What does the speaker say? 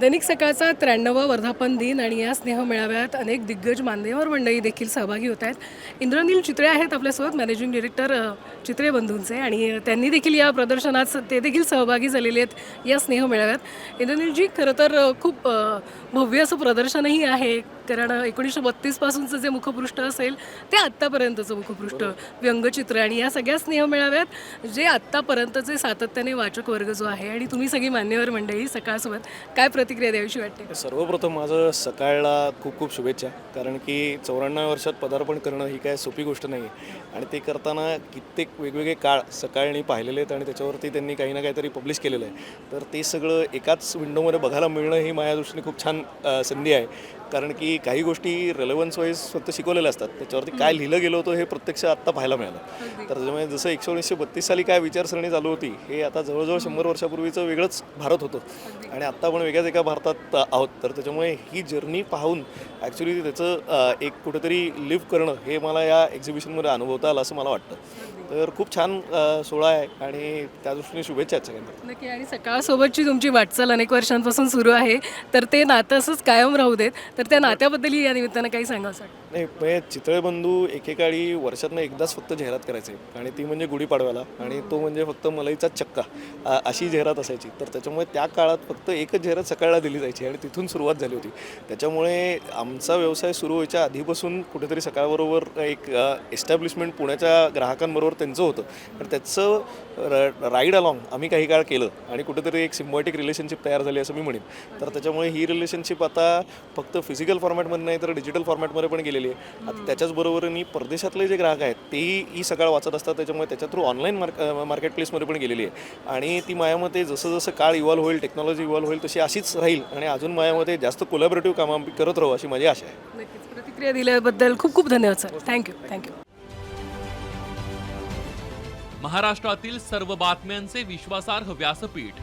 दैनिक सकाळचा त्र्याण्णवा वर्धापन दिन आणि या स्नेह मेळाव्यात अनेक दिग्गज मान्यवर मंडळी देखील सहभागी होत आहेत. इंद्रनील चित्रे आहेत आपल्यासोबत मॅनेजिंग डिरेक्टर चित्रे बंधूंचे आणि त्यांनी देखील या प्रदर्शनात ते देखील सहभागी झालेले आहेत या स्नेह मेळाव्यात. इंद्रनीलजी खरं तर खूप भव्य असं प्रदर्शनही आहे कारण एकोणीसशे बत्तीसपासूनचं जे मुखपृष्ठ असेल ते आत्तापर्यंतचं मुखपृष्ठ. व्यंगचित्र आणि या सगळ्या स्नेह मेळाव्यात जे आत्तापर्यंतचे सातत्याने वाचक वर्ग जो आहे आणि तुम्ही सगळी मान्यवर मंडळी सकाळसोबत काय प्र प्रतिक्रिया द्यावीशी वाटते. सर्वप्रथम माझं सकाळला खूप खूप शुभेच्छा. कारण की चौऱ्याण्णव वर्षात पदार्पण करणं ही काय सोपी गोष्ट नाही आहे आणि ते करताना कित्येक वेगवेगळे काळ सकाळनी पाहिलेले आहेत आणि त्याच्यावरती त्यांनी काही ना काहीतरी पब्लिश केलेलं आहे. तर ते सगळं एकाच विंडोमध्ये बघायला मिळणं ही माझ्या दृष्टीने खूप छान संधी आहे. कारण की काही गोष्टी रेलेवन्स वाईज फक्त शिकवलेल्या असतात. त्याच्यावरती काय लिहिलं गेलं होतं हे प्रत्यक्ष आत्ता पाहायला मिळालं. तर त्याच्यामुळे जसं एकोणीसशे बत्तीस साली काय विचारसरणी चालू होती हे आता जवळजवळ शंभर वर्षापूर्वीचं वेगळंच भारत होतं. आणि आत्ता आपण वेगळ्याच एका भारतात आहोत. तर त्याच्यामुळे ही जर्नी पाहून ॲक्च्युली त्याचं एक कुठेतरी लिव्ह करणं हे मला या एक्झिबिशनमध्ये अनुभवता आलं असं मला वाटतं. तर खूप छान सोहळा आहे आणि त्या दृष्टीने शुभेच्छा आहेत सगळ्यांना. नक्की आणि सकाळसोबतची तुमची वाटचाल अनेक वर्षांपासून सुरू आहे. तर ते नातं असंच कायम राहू देत. तर त्या नात्याबद्दलही या निमित्तानं काही सांगावं असं नाही म्हणजे चितळे बंधू एकेकाळी वर्षातनं एकदाच फक्त जाहिरात करायचे. आणि ती म्हणजे गुढीपाडव्याला. आणि तो म्हणजे फक्त मलईचा चक्का अशी जाहिरात असायची. तर त्याच्यामुळे त्या काळात फक्त एकच जाहिरात सकाळला दिली जायची आणि तिथून सुरुवात झाली होती. त्याच्यामुळे आमचा व्यवसाय सुरू व्हायच्या आधीपासून कुठेतरी सकाळबरोबर एक एस्टॅब्लिशमेंट पुण्याच्या ग्राहकांबरोबर त्यांचं होतं. आणि त्याचं राईड अलॉंग आम्ही काही काळ केलं. आणि कुठेतरी एक सिम्बॉटिक रिलेशनशिप तयार झाली असं मी म्हणेन. तर त्याच्यामुळे ही रिलेशनशिप आता फक्त फिजिकल फॉर्मॅटमध्ये नाही तर डिजिटल फॉर्मॅटमध्ये पण गेलेली आहे आता त्याच्याच बरोबरीने परदेशातले जे ग्राहक आहेत तेही ही सकाळ वाचत असतात. त्याच्यामुळे त्याच्या थ्रू ऑनलाईन मार्क मार्केट प्लेसमध्ये पण गेलेली आहे. आणि ती माझ्यामते जसं जसं काळ इव्हॉल्व होईल टेक्नॉलॉजी इव्हॉल्व होईल तशी अशीच राहील. आणि अजून माझ्यामध्ये जास्त कोलॅबरेटिव्ह कामं करत राहू अशी माझी आशा आहे. नक्कीच. प्रतिक्रिया दिल्याबद्दल खूप खूप धन्यवाद सर. थँक्यू थँक्यू महाराष्ट्रातील सर्व बातम्यांचे विश्वासार्ह व्यासपीठ.